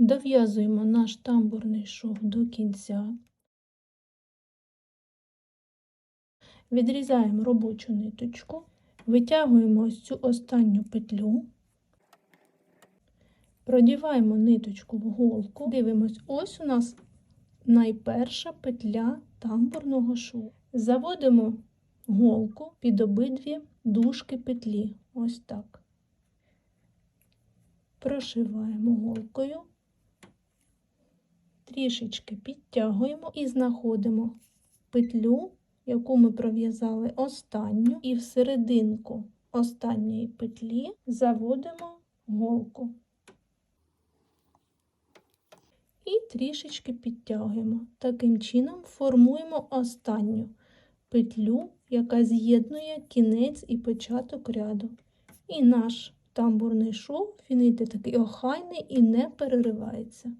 Дов'язуємо наш тамбурний шов до кінця. Відрізаємо робочу ниточку, витягуємо ось цю останню петлю, продіваємо ниточку в голку, дивимось, ось у нас найперша петля тамбурного шву. Заводимо голку під обидві дужки петлі. Ось так. Прошиваємо голкою, трішечки підтягуємо і знаходимо петлю, яку ми пров'язали останню, і в серединку останньої петлі заводимо голку. І трішечки підтягуємо. Таким чином формуємо останню петлю, яка з'єднує кінець і початок ряду. І наш тамбурний шов, він такий охайний і не переривається.